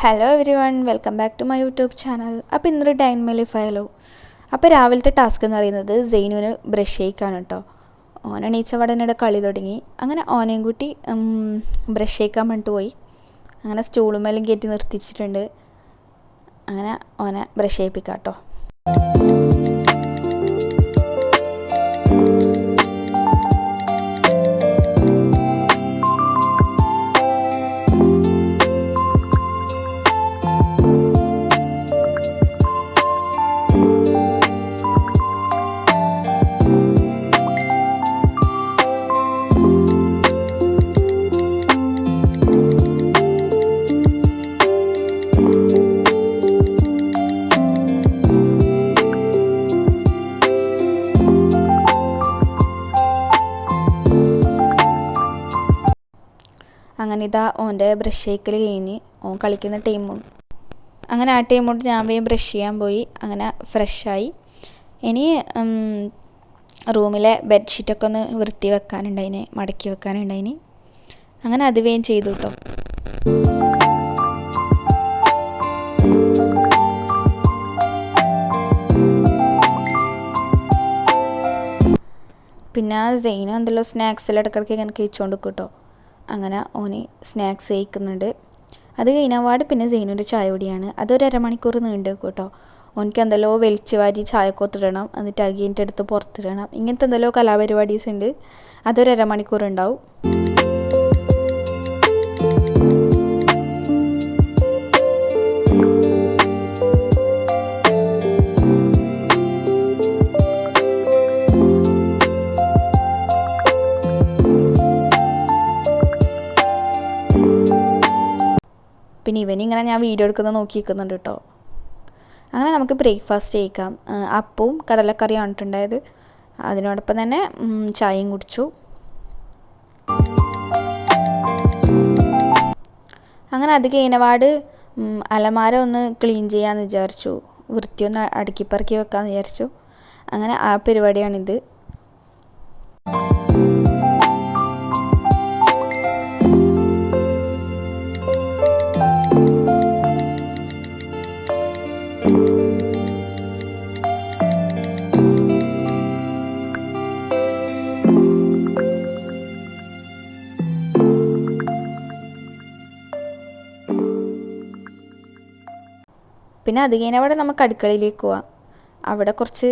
Hello everyone welcome back to my YouTube channel അപ്പോൾ ഇന്നൊരു dine ഫയലോ അപ്പോൾ രാവിലത്തെ ടാസ്ക് എന്ന് പറയുന്നത് ജെയിനുവിന് ബ്രഷ് ചെയ്യിക്കാണ് കേട്ടോ ഓൻ എണീച്ചവടനയുടെ കളി തുടങ്ങി. അങ്ങനെ ഓനെയും കൂട്ടി ബ്രഷ് ചെയ്യിക്കാൻ വേണ്ടിട്ട് പോയി. അങ്ങനെ സ്റ്റൂളുമേലും കയറ്റി നിർത്തിച്ചിട്ടുണ്ട്. അങ്ങനെ ഓനെ ബ്രഷ് ചെയ്യിപ്പിക്കാം കേട്ടോ അങ്ങനെ ഇതാ ഓന്റെ ബ്രഷ് ഷേക്കൽ കഴിഞ്ഞ് ഓൻ കളിക്കുന്ന ടീമും അങ്ങനെ ആ ടീമോട്ട് ഞാൻ പോയി ബ്രഷ് ചെയ്യാൻ പോയി. അങ്ങനെ ഫ്രഷായി ഇനി റൂമിലെ ബെഡ്ഷീറ്റൊക്കെ ഒന്ന് വൃത്തി വെക്കാനുണ്ടായിന് മടക്കി വെക്കാനുണ്ടായിന് അങ്ങനെ അത് വേഗം ചെയ്തു കേട്ടോ പിന്നെ സെയിനും സ്നാക്സ് എല്ലാം ഇടയ്ക്കിടയ്ക്ക് ഇങ്ങനെ കഴിച്ചുകൊണ്ട് കേട്ടോ അങ്ങനെ ഓന് സ്നാക്സ് കഴിക്കുന്നുണ്ട്. അത് കഴിഞ്ഞപാട് പിന്നെ സെയിനൊരു ചായ പൊടിയാണ് അതൊരു അരമണിക്കൂർ നീണ്ടു കേട്ടോ ഓനിക്ക് എന്തെല്ലോ വെളിച്ച് വാരി ചായ കൊത്തിടണം എന്നിട്ട് അഗീന്റെ അടുത്ത് പുറത്തിടണം. ഇങ്ങനത്തെ എന്തെല്ലോ കലാപരിപാടീസ് ഉണ്ട്. അതൊരു അരമണിക്കൂർ ഉണ്ടാവും. പിന്നെ ഇവനിങ്ങനെ ഞാൻ വീഡിയോ എടുക്കുന്നത് നോക്കി നിൽക്കുന്നുണ്ട് കേട്ടോ അങ്ങനെ നമുക്ക് ബ്രേക്ക്ഫാസ്റ്റ് കഴിക്കാം. അപ്പവും കടലക്കറിയും വന്നിട്ടുണ്ടായത് അതിനോടൊപ്പം തന്നെ ചായയും കുടിച്ചു. അങ്ങനെ അത് കഴിഞ്ഞപാട് അലമാര ഒന്ന് ക്ലീൻ ചെയ്യാമെന്ന് വിചാരിച്ചു. വൃത്തിയൊന്ന് അടുക്കിപ്പറക്കി വെക്കാമെന്ന് വിചാരിച്ചു. അങ്ങനെ ആ പരിപാടിയാണിത്. പിന്നെ അത് കഴിഞ്ഞവിടെ നമുക്ക് അടുക്കളയിലേക്ക് പോവാം. അവിടെ കുറച്ച്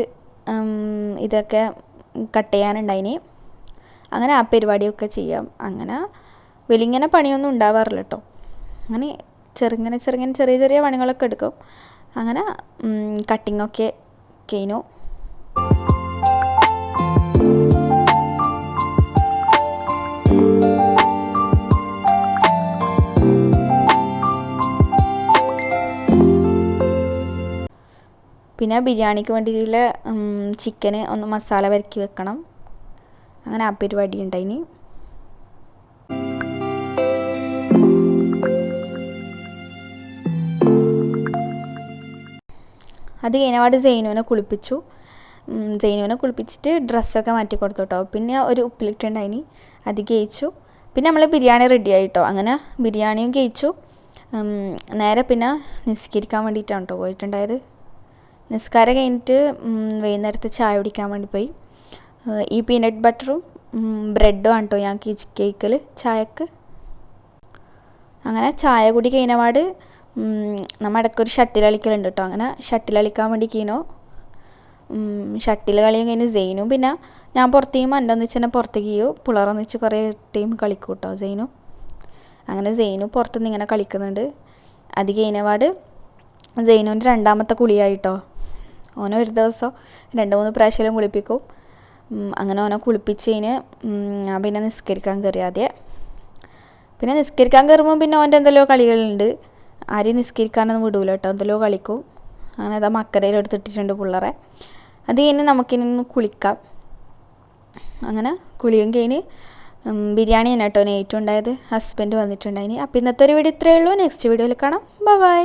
ഇതൊക്കെ കട്ട് ചെയ്യാനുണ്ടായിനി. അങ്ങനെ ആ പരിപാടിയൊക്കെ ചെയ്യാം. അങ്ങനെ വലിങ്ങനെ പണിയൊന്നും ഉണ്ടാവാറില്ല കേട്ടോ അങ്ങനെ ചെറുങ്ങനെ ചെറുങ്ങനെ ചെറിയ ചെറിയ പണികളൊക്കെ എടുക്കും. അങ്ങനെ കട്ടിങ്ങൊക്കെ കഴിഞ്ഞു. പിന്നെ ബിരിയാണിക്ക് വേണ്ടിയിട്ടുള്ള ചിക്കന് ഒന്ന് മസാല വരക്കി വെക്കണം. അങ്ങനെ ആ പരിപാടി ഉണ്ടായിന് അത് കഴിഞ്ഞപാട് ജൈനുവിനെ കുളിപ്പിച്ചു. ജൈനുവിനെ കുളിപ്പിച്ചിട്ട് ഡ്രസ്സൊക്കെ മാറ്റി കൊടുത്തു കേട്ടോ പിന്നെ ഒരു ഉപ്പിലിട്ടുണ്ടായിന് അത് കഴിച്ചു പിന്നെ നമ്മൾ ബിരിയാണി റെഡി ആയിട്ടോ. അങ്ങനെ ബിരിയാണിയും കഴിച്ചു നേരെ പിന്നെ നിസ്കരിക്കാൻ വേണ്ടിയിട്ടാണ് കേട്ടോ പോയിട്ടുണ്ടായത്. നിസ്കാരം കഴിഞ്ഞിട്ട് വൈകുന്നേരത്തെ ചായ കുടിക്കാൻ വേണ്ടി പോയി. ഈ പീനട്ട് ബട്ടറും ബ്രെഡും ആണ് ഞാൻ കേക്കിൽ ചായക്ക്. അങ്ങനെ ചായ കൂടി കഴിഞ്ഞപാട് നമ്മൾ ഇടയ്ക്കൊരു ഷട്ടിൽ കളിക്കലുണ്ട് കേട്ടോ അങ്ങനെ ഷട്ടിൽ കളിക്കാൻ വേണ്ടി കീനോ. ഷട്ടിൽ കളിയും കഴിഞ്ഞ് സെയിനും പിന്നെ ഞാൻ പുറത്തേക്കും ഒന്നിച്ച് തന്നെ പുറത്തേക്ക് ചെയ്യും വെച്ച് കുറേ ടീം കളിക്കും കേട്ടോ സെയിനും അങ്ങനെ സെയിനും പുറത്തുനിന്ന് ഇങ്ങനെ കളിക്കുന്നുണ്ട്. അത് കഴിഞ്ഞപാട് സെയിനുവിന്റെ രണ്ടാമത്തെ കുളിയായിട്ടോ ഓനെ ഒരു ദിവസം രണ്ട് മൂന്ന് പ്രാവശ്യം കുളിപ്പിക്കും. അങ്ങനെ ഓനെ കുളിപ്പിച്ചതിന് ഞാൻ പിന്നെ നിസ്കരിക്കാൻ കയറി ആദ്യം. പിന്നെ നിസ്കരിക്കാൻ കയറുമ്പോൾ പിന്നെ ഓന്റെ എന്തെല്ലോ കളികളുണ്ട്. ആരെയും നിസ്കരിക്കാനൊന്നും വിടൂല കേട്ടോ. എന്തെല്ലോ കളിക്കും. അങ്ങനെ അതാ മക്കരയിൽ എടുത്തിട്ടിട്ടുണ്ട് പിള്ളേരെ അത് കഴിഞ്ഞ് നമുക്കിനി കുളിക്കാം. അങ്ങനെ കുളിയും കഴിഞ്ഞ് ബിരിയാണി തന്നെ കേട്ടോ. ഏറ്റവും ഉണ്ടായത്. ഹസ്ബൻഡ് വന്നിട്ടുണ്ടായിന്. അപ്പം ഇന്നത്തെ ഒരു വീഡിയോ ഇത്രയേ ഉള്ളൂ. നെക്സ്റ്റ് വീഡിയോയിൽ കാണാം. ബൈ